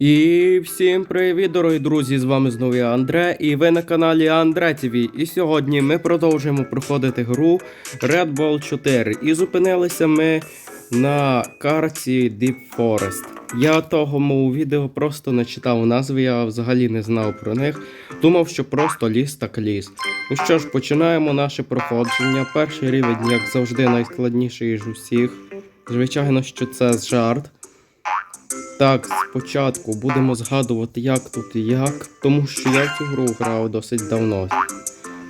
І всім привіт, дорогі друзі! З вами знову я Андре, і ви на каналі Андре ТВ. І сьогодні ми продовжуємо проходити гру Red Ball 4. І зупинилися ми на карті Deep Forest. Я того мого відео просто не читав назви, я взагалі не знав про них. Думав, що просто ліс так ліс. Ну що ж, починаємо наше проходження. Перший рівень, як завжди, найскладніший з усіх. Звичайно, що це жарт. Так, спочатку будемо згадувати, як тут і як, тому що я цю гру грав досить давно.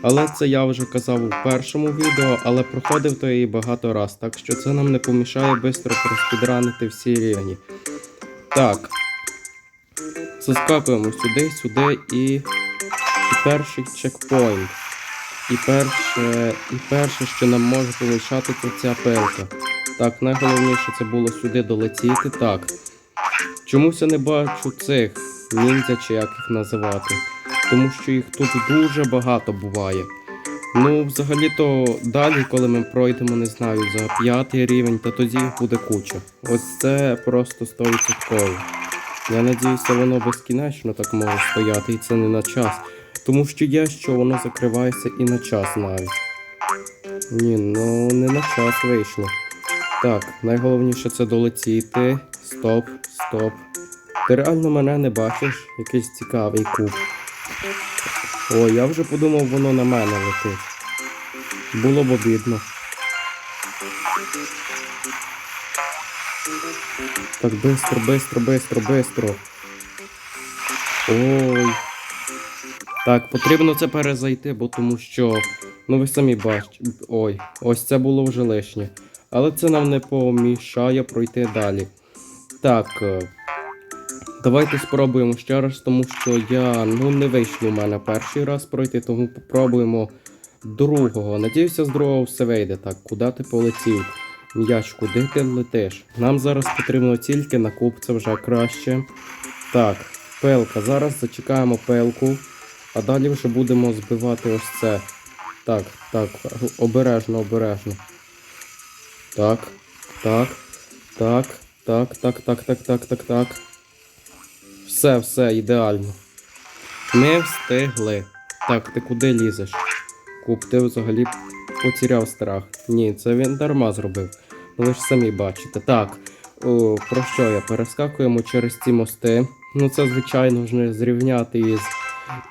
Але це я вже казав у першому відео, але проходив то її багато раз, так що це нам не помішає швидко проспідранити всі рівні. Так. Заскакуємо сюди, сюди і, і перший чекпоінт. І перше, і перше, що нам може помішати, це ця пилка. Так, найголовніше це було сюди долетіти. Так. Чомусь я не бачу цих ніндзя чи як їх називати. Тому що їх тут дуже багато буває. Ну, взагалі-то далі, коли ми пройдемо, не знаю, за п'ятий рівень, то тоді їх буде куча. Ось це просто 100%. Я надіюся, воно безкінечно так може стояти, і це не на час. Тому що є, що воно закривається і на час навіть. Ні, ну не на час вийшло. Так, найголовніше це долетіти. Стоп, стоп. Ти реально мене не бачиш? Якийсь цікавий куб. О, я вже подумав, воно на мене летить. Було б обідно. Так, бистро, бистро, бистро, бистро. Ой. Так, потрібно це перезайти, бо тому що. Ну ви самі бачите. Ой, ось це було вже лишнє. Але це нам не помішає пройти далі. Так. е, Давайте спробуємо ще раз, тому що я ну не вийшло у мене перший раз пройти, тому попробуємо другого. Надіюся, з другого все вийде. Так, куди ти полетів? М'яч, куди ти летиш? Нам зараз потрібно тільки на куб, це вже краще. Так, пелка. Зараз зачекаємо пелку, а далі вже будемо збивати ось це. Так, так, обережно, обережно. Так, так, так, так, так, так, так, так, так, так. Все, все, ідеально. Ми встигли. Так, ти куди лізеш? Куб, ти взагалі потеряв страх. Ні, це він дарма зробив. Ви ж самі бачите. Так, о, про що я? Перескакуємо через ці мости. Ну це, звичайно ж, не зрівняти із.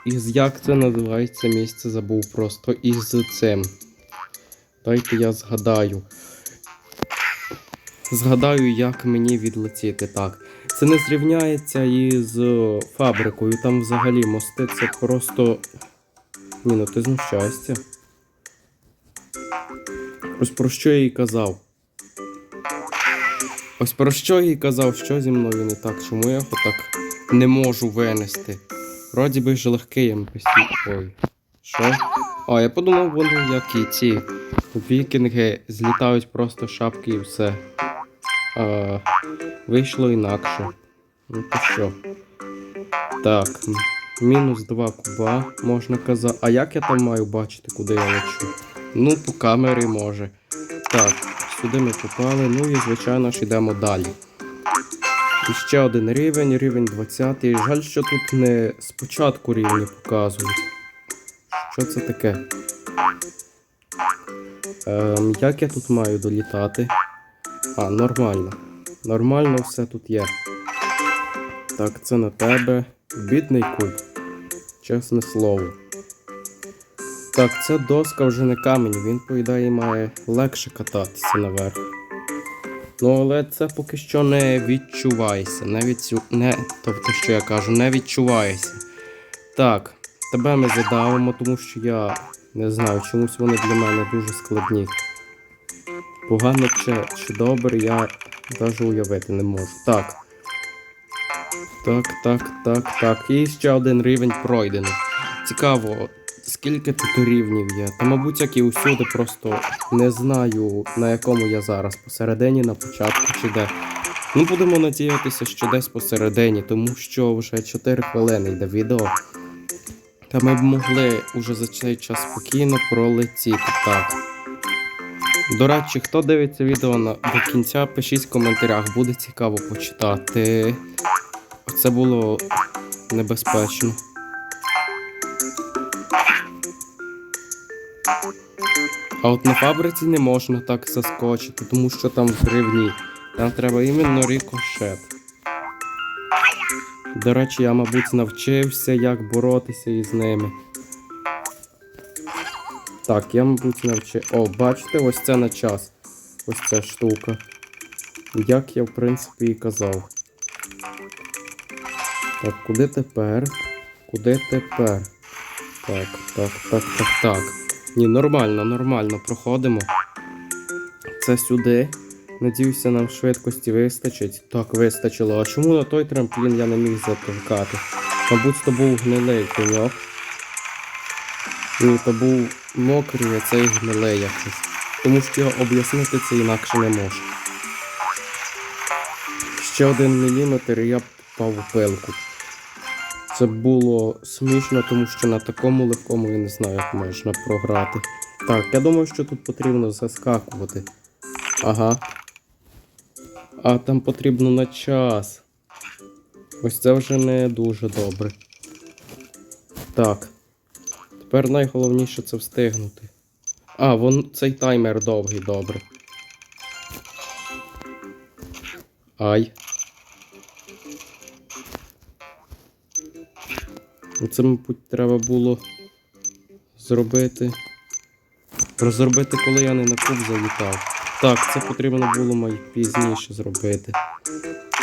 Із як це називається місце, забув просто із цим. Дайте я згадаю. Згадаю, як мені відлетіти. Так. Це не зрівняється із фабрикою. Там взагалі мости це просто. Ні, ну ти знущаєшся. Ось про що я їй казав. Ось про що я їй казав, що зі мною не так, чому я його так не можу винести. Вроді би ж легкий NPC. Ой. Що? А, я подумав, вони як і ці вікінги злітають просто шапки і все. А, вийшло інакше. Ну то що? Так. Мінус 2 куба, можна казати. А як я там маю бачити, куди я лечу? Ну, по камері може. Так, сюди ми попали, ну і звичайно ж йдемо далі. І ще один рівень, рівень 20. Жаль, що тут не спочатку рівні показують. Що це таке? Ем, як я тут маю долітати? А, нормально. Нормально все тут є. Так, це на тебе. Бідний куб. Чесне слово. Так, ця доска вже не камінь, він, по має легше кататися наверх. Ну, але це поки що не відчувається. Не відчу... не... Тобто, що я кажу, не відчувається. Так, тебе ми задавимо, тому що я не знаю, чомусь вони для мене дуже складні. Погано чи, чи добре, я навіть уявити не можу. Так. Так, так, так, так. І ще один рівень пройдено. Цікаво, скільки тут рівнів є. Та, мабуть, як і усюди, просто не знаю, на якому я зараз. Посередині, на початку чи де. Ну, будемо надіятися, що десь посередині, тому що вже 4 хвилини йде відео. Та ми б могли уже за цей час спокійно пролетіти. Так. До речі, хто дивиться відео на, до кінця, пишіть в коментарях, буде цікаво почитати. Це було небезпечно. А от на фабриці не можна так заскочити, тому що там взривні. Там треба іменно рикошет. До речі, я, мабуть, навчився, як боротися із ними. Так, я, мабуть, навчив. О, бачите, ось це на час. Ось ця штука. Як я, в принципі, і казав. Так, куди тепер? Куди тепер? Так, так, так, так, так. Ні, нормально, нормально, проходимо. Це сюди. Надіюся, нам швидкості вистачить. Так, вистачило. А чому на той трамплін я не міг затовкати? Мабуть, то був гнилий пеньок. Ні, то був мокрий, а цей гнилий якось. Тому що об'яснити це інакше не можу. Ще один міліметр і я попав у пилку. Це було смішно, тому що на такому легкому я не знаю, як можна програти. Так, я думаю, що тут потрібно заскакувати. Ага. А там потрібно на час. Ось це вже не дуже добре. Так. Тепер найголовніше це встигнути. А, вон цей таймер довгий, добре. Ай. Це, мабуть, треба було зробити. Розробити, коли я не на куб залітав. Так, це потрібно було май пізніше зробити.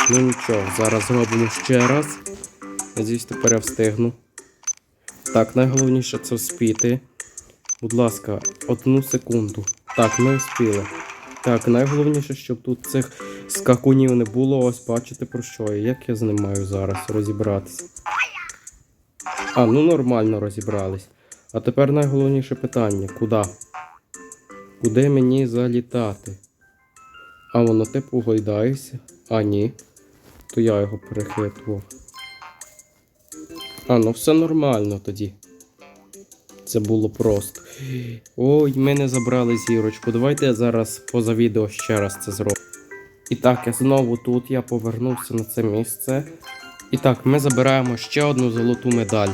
Ну нічого, зараз зробимо ще раз. Надіюсь, тепер я встигну. Так, найголовніше це вспіти. Будь ласка, одну секунду. Так, ми вспіли. Так, найголовніше, щоб тут цих скакунів не було. Ось бачите про що я. Як я з ним маю зараз розібратися? А, ну нормально розібрались. А тепер найголовніше питання: куди? Куди мені залітати? А воно типу гойдається? А ні. То я його перехитував. А, ну все нормально тоді. Це було просто. Ой, ми не забрали зірочку. Давайте я зараз поза відео ще раз це зроблю. І так, я знову тут, я повернувся на це місце. І так, ми забираємо ще одну золоту медаль.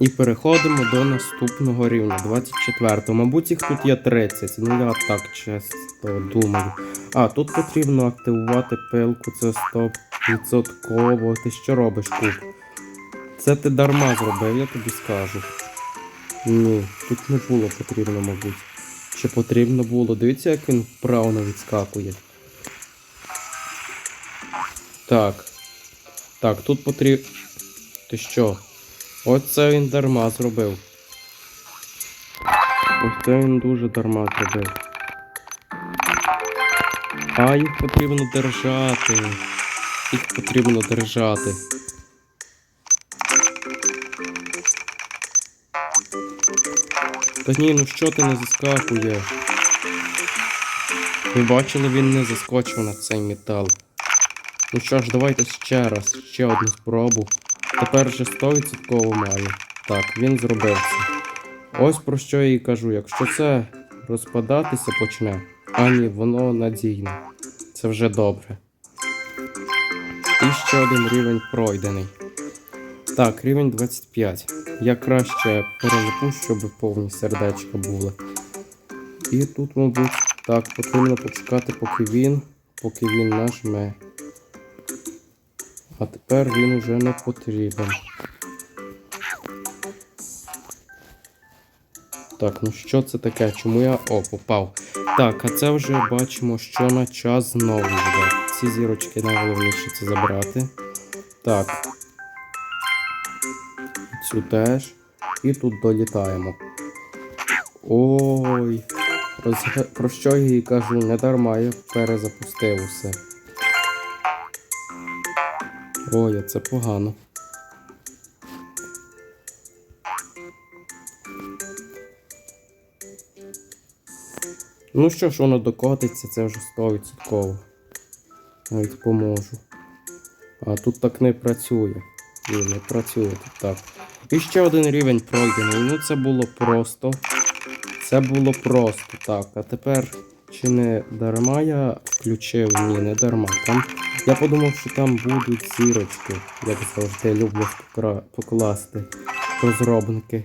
І переходимо до наступного рівня, 24-го. Мабуть, їх тут є 30. Ну я так чесно думаю. А, тут потрібно активувати пилку, це 100%. Ти що робиш, куб? Це ти дарма зробив, я тобі скажу. Ні, тут не було потрібно, мабуть. Чи потрібно було? Дивіться, як він вправо відскакує. Так. Так, тут потрібно. Ти що? Оце він дарма зробив. Оце він дуже дарма зробив. А їх потрібно держати. Їх потрібно держати. Та ні, ну що ти не заскакуєш? Ви бачили, він не заскочив на цей метал. Ну що ж, давайте ще раз, ще одну спробу. Тепер вже 100% маю. Так, він зробив це. Ось про що я і кажу. Якщо це розпадатися почне, а ні, воно надійне. Це вже добре. І ще один рівень пройдений. Так, рівень 25. Я краще перезапущу, щоб повні сердечка були. І тут, мабуть, так, потрібно почекати, поки він, поки він нажме. А тепер він уже не потрібен. Так, ну що це таке? Чому я. О, попав. Так, а це вже бачимо, що на час знову буде. Ці зірочки найголовніше це забрати. Так. Цю теж. І тут долітаємо. Ой. Про що я їй кажу? Не дарма я перезапустив усе. Ой, це погано. Ну що ж, воно докотиться, це вже 100%. Навіть поможу. А тут так не працює. Ні, не працює тут так. І ще один рівень пройдений. Ну це було просто. Це було просто так. А тепер чи не дарма я включив? Ні, не дарма. Там Я подумав, що там будуть зірочки, як завжди люблю покласти розробники.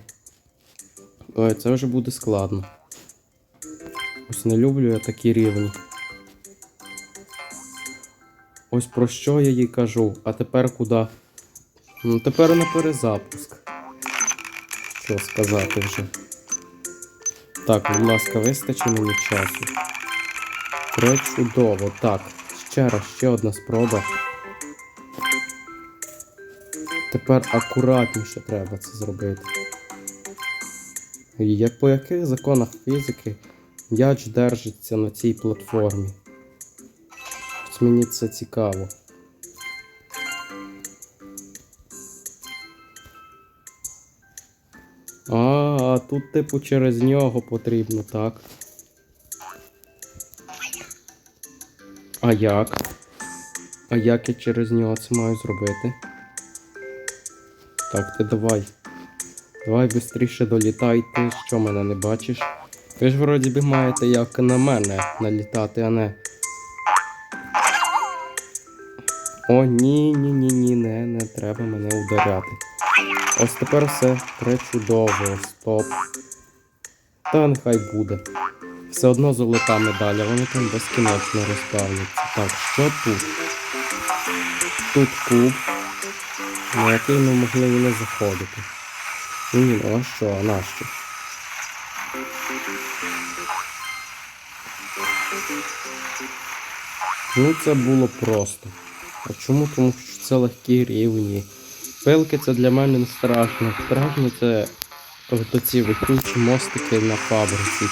Ой, це вже буде складно. Ось не люблю я такі рівні. Ось про що я їй кажу, а тепер куди? Ну тепер на перезапуск. Що сказати вже. Так, будь ласка, вистачить мені часу. Пречудово. Так, ще раз, ще одна спроба. Тепер акуратніше треба це зробити. Як по яких законах фізики м'яч держиться на цій платформі? Ось мені це цікаво. Тут, типу, через нього потрібно, так. А як? А як я через нього це маю зробити? Так, ти давай. Давай швидше долітай, ти що мене не бачиш? Ви ж вроді би маєте як на мене налітати, а не. О, ні, ні, ні, ні, не, не треба мене ударяти. Ось тепер все пречудово, стоп. Та нехай буде. Все одно золота медаль, а вони там безкінечно розставляться. Так, що тут? Тут куб, на який ми могли і не заходити. Ні, ну а що, а нащо? Ну це було просто. А чому? Тому що це легкі рівні. Пилки це для мене не страшно. Страшно це ці витючі мостики на фабриці.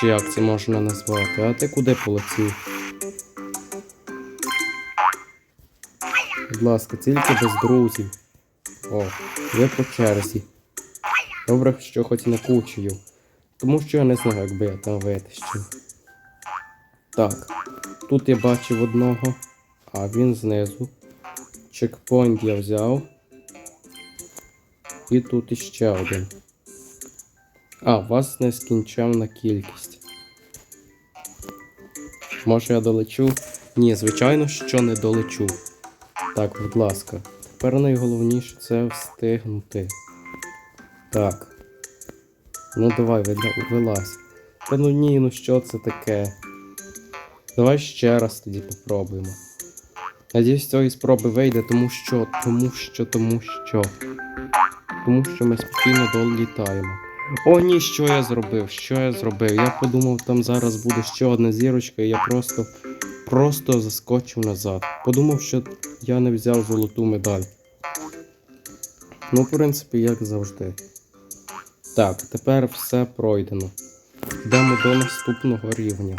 Чи як це можна назвати? А ти куди полетів? Будь ласка, тільки без друзів. О, ви по черзі. Добре, що хоч не кучею. Тому що я не знаю, якби я там витащив. Так, тут я бачив одного, а він знизу. Чекпоінт я взяв. І тут іще один. А, у вас нескінченна кількість. Може я долечу? Ні, звичайно, що не долечу. Так, будь ласка. Тепер найголовніше це встигнути. Так. Ну давай, вила- вилазь. Та ну ні, ну що це таке? Давай ще раз тоді попробуємо. Надіюсь, цієї спроби вийде, тому що, тому що, тому що. Тому що ми спокійно долітаємо. О, ні, що я зробив? Що я зробив? Я подумав, там зараз буде ще одна зірочка, і я просто, просто заскочив назад. Подумав, що я не взяв золоту медаль. Ну, в принципі, як завжди. Так, тепер все пройдено. Йдемо до наступного рівня.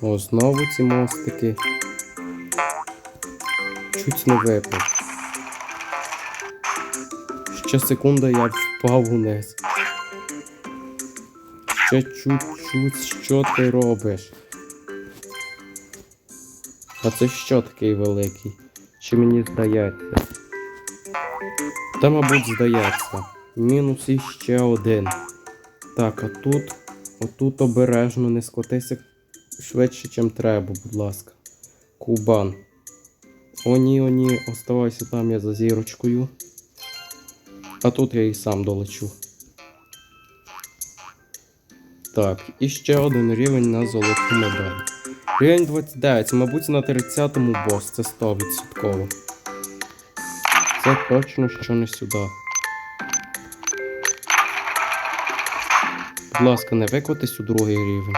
О, знову ці мостики. Чуть не випав. Ще секунда я впав вниз. Ще чуть-чуть, що ти робиш? А це що такий великий? Чи мені здається? Та, мабуть, здається. Мінус іще один. Так, а тут. Отут обережно не скотися швидше, чим треба, будь ласка. Кубан. О, ні, о, ні, оставайся там я за зірочкою. А тут я і сам долечу. Так, і ще один рівень на золоту медаль. Рівень 29, мабуть, на 30-му бос, це 100%. Це точно що не сюди. Будь ласка, не викотись у другий рівень.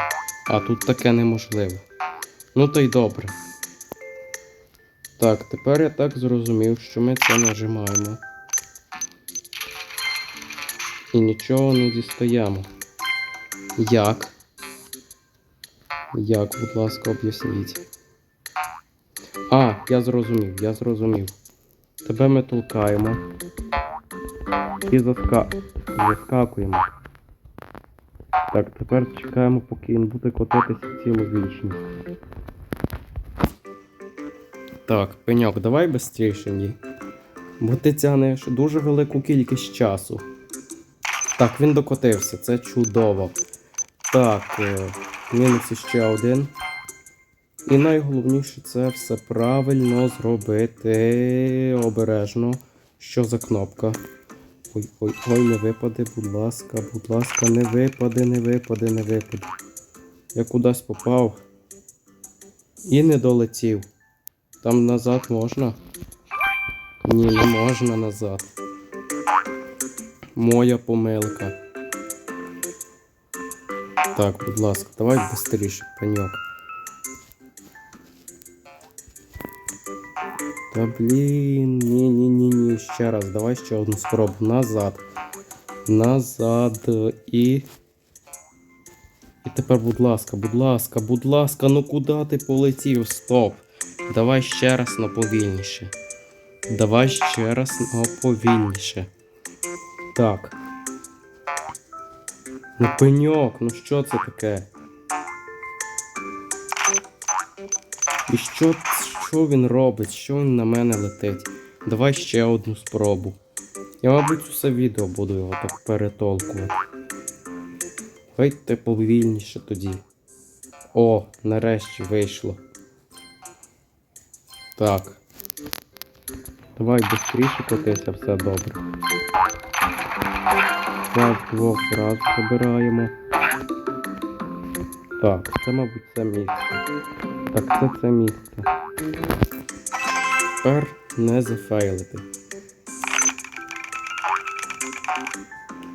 А тут таке неможливо. Ну то й добре. Так, тепер я так зрозумів, що ми це нажимаємо. І нічого не дістаємо. Як? Як, будь ласка, об'ясніть. А, я зрозумів, я зрозумів. Тебе ми толкаємо. І заска... заскакуємо. Так, тепер чекаємо, поки він буде котитися цілу вічність. Так, пеньок, давай швидше ні. Бо ти тянеш дуже велику кількість часу. Так, він докотився, це чудово. Так, е, мінус іще один. І найголовніше це все правильно зробити обережно. Що за кнопка? Ой, ой, ой, не випаде, будь ласка, будь ласка, не випаде, не випаде, не випаде. Я кудись попав і не долетів. Там назад можна? Ні, не можна назад. Моя помилка. Так, будь ласка, давай швидше, паньок. Та блін, ні, ні, ні, ні. Ще раз, давай ще одну спробу. Назад. Назад і. І тепер, будь ласка, будь ласка, будь ласка, ну куди ти полетів? Стоп. Давай ще раз на повільніше. Давай ще раз на повільніше. Так. Ну пеньок, ну що це таке? І що, що він робить? Що він на мене летить? Давай ще одну спробу. Я, мабуть, усе відео буду його так перетолкувати. Давайте повільніше тоді. О, нарешті вийшло. Так. Давай швидше котися, все добре. Так, двох зразу забираємо. Так, це, мабуть, це місце. Так, це це місце. Тепер не зафейлити.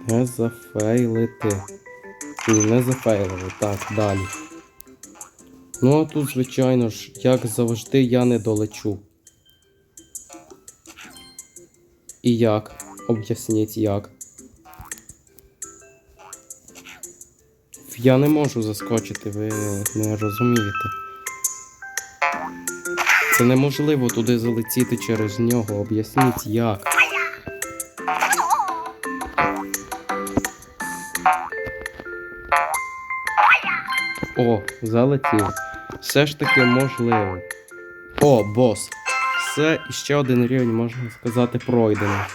Не зафейлити. Ні, не зафейлили. Так, далі. Ну а тут, звичайно ж, як завжди, я не долечу. І як? Об'ясніть як. Я не можу заскочити, ви не розумієте. Це неможливо туди залетіти через нього. Об'ясніть як. О, залетів. Все ж таки можливо. О, бос. Все ще один рівень, можна сказати, пройдено.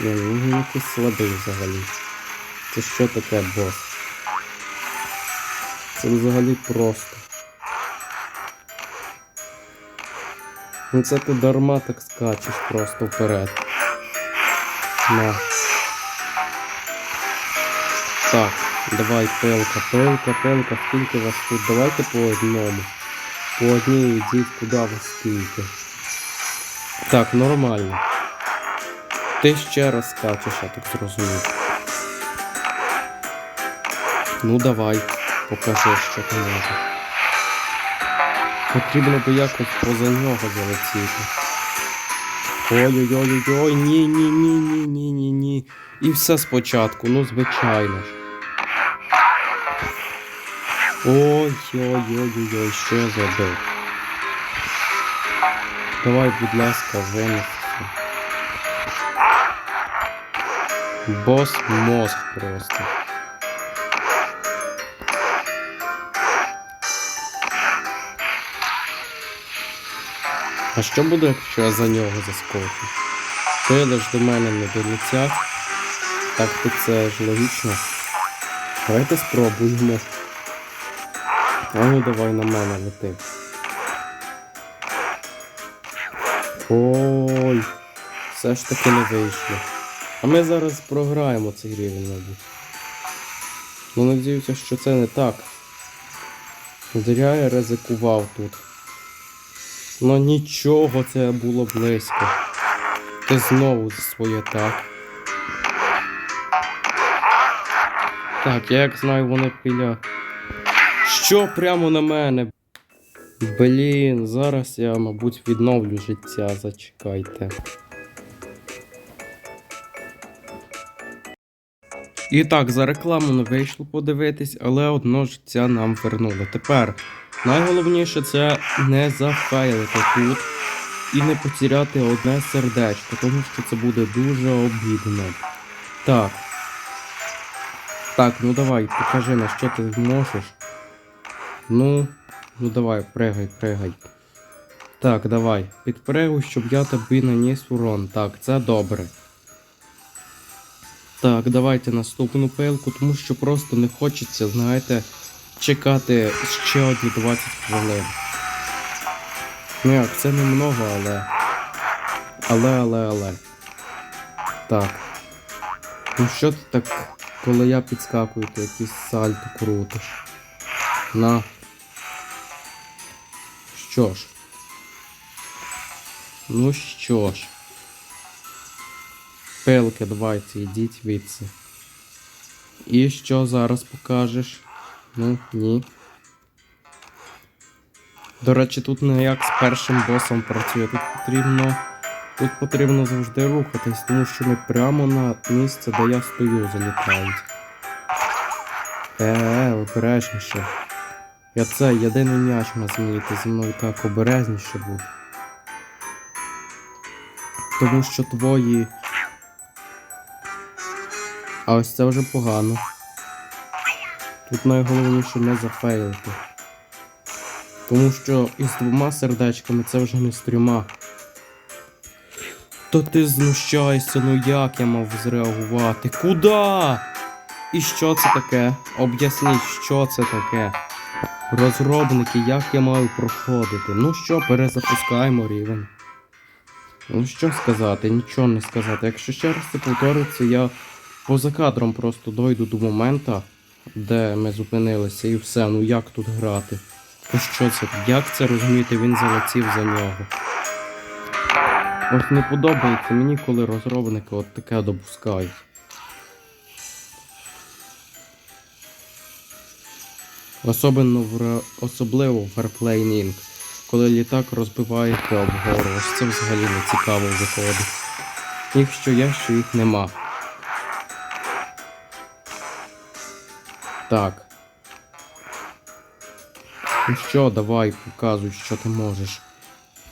Він якийсь слабий взагалі. Це що таке бос? Це взагалі просто. Ну це ти дарма так скачеш просто вперед. На. Так, давай пилка, пилка, пилка, скільки вас тут? Давайте по одному. По одній йдіть, куди ви скільки. Так, нормально. Ти ще раз скачеш, я так зрозумів. Ну давай, покажи, що ти можеш. Потрібно би якось поза нього залетіти. Ой-ой-ой-ой, ні, ні, ні, ні, ні, ні, ні. І все спочатку, ну звичайно ж. Ой-ой-ой-ой, що я зробив? Давай, будь ласка, винесися. Бос мозг просто. А що буде, якщо я за нього заскочу? Пили ж до мене не долетять. Так то це ж логічно. Давайте спробуємо. А ну давай на мене лети. Ой, все ж таки не вийшло. А ми зараз програємо цей рівень, мабуть. Ну надіюся, що це не так. Зря я ризикував тут. Ну нічого, це було близько. Ти знову своє так. Так, я як знаю, вони пиля. Що прямо на мене? Блін, зараз я, мабуть, відновлю життя, зачекайте. І так, за рекламу не вийшло подивитись, але одно життя нам вернули. Тепер найголовніше це не зафейлити тут і не потеряти одне сердечко, тому що це буде дуже обідно. Так. Так, ну давай, покажи на що ти можеш. Ну, ну давай, пригай, пригай. Так, давай. Підпригуй, щоб я тобі наніс урон. Так, це добре. Так, давайте наступну пилку, тому що просто не хочеться, знаєте, чекати ще одні 20 хвилин. Ну як, це немного, але. Але, але, але. Так. Ну що ти так, коли я підскакую, ти якийсь сальто крутиш. На. Що ж. Ну що ж. Пилки, давайте, йдіть відси. І що зараз покажеш? Ну, ні. До речі, тут не як з першим босом працює. Тут потрібно. Тут потрібно завжди рухатись, тому що ми прямо на місце, де я стою, залітають. Е, обережніше. Я це єдиний м'яч на змії, ти зі мною так обережніше був. Тому що твої. А ось це вже погано. Тут найголовніше не зафейлити. Тому що із двома сердечками це вже не з трьома. То ти знущаєшся, ну як я мав зреагувати? Куда? І що це таке? Об'ясніть, що це таке? Розробники, як я маю проходити? Ну що, перезапускаємо рівень. Ну що сказати, нічого не сказати. Якщо ще раз це повториться, я поза кадром просто дойду до моменту, де ми зупинилися, і все, ну як тут грати? Ну що це? Як це розуміти, він залетів за нього? Ось не подобається мені, коли розробники от таке допускають. Особливо в, особливо в Airplane Inc. Коли літак розбиваєте об гору, ось це взагалі не цікаво виходить. Їх що є, що їх нема. Так. Ну що, давай, показуй, що ти можеш.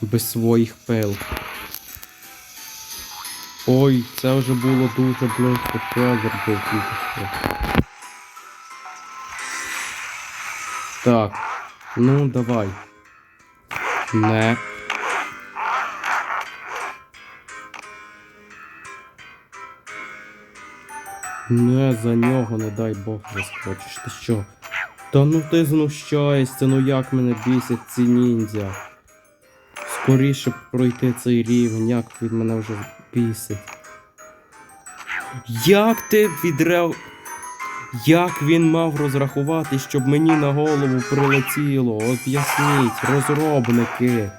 Без своїх пил. Ой, це вже було дуже близько. Федор був тільки що. Так. Ну, давай. Не. Не за нього, не дай Бог заскочиш. Ти що? Та ну ти знущаєшся, ну як мене бісять ці ніндзя. Скоріше пройти цей рівень, як він мене вже бісить. Як ти відреагував? Як він мав розрахувати, щоб мені на голову прилетіло? Об'ясніть, розробники.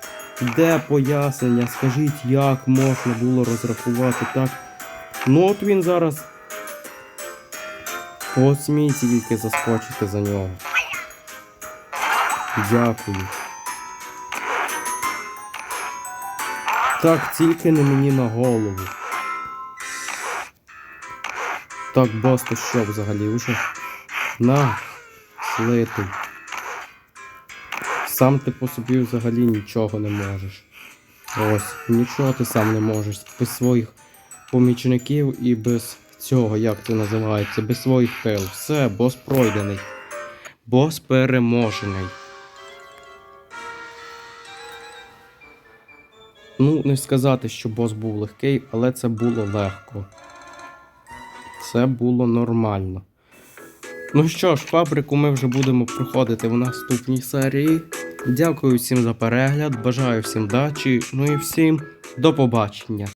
Де пояснення? Скажіть, як можна було розрахувати так? Ну от він зараз. Посмій тільки заскочити за нього. Дякую. Так, тільки не мені на голову. Так, бос, ти що взагалі уже? На, слитий. Сам ти по собі взагалі нічого не можеш. Ось, нічого ти сам не можеш. Без своїх помічників і без цього, як це називається, без своїх пил. Все, бос пройдений. Бос переможений. Ну, не сказати, що бос був легкий, але це було легко. Це було нормально. Ну що ж, фабрику ми вже будемо проходити в наступній серії. Дякую всім за перегляд, бажаю всім дачі, ну і всім до побачення.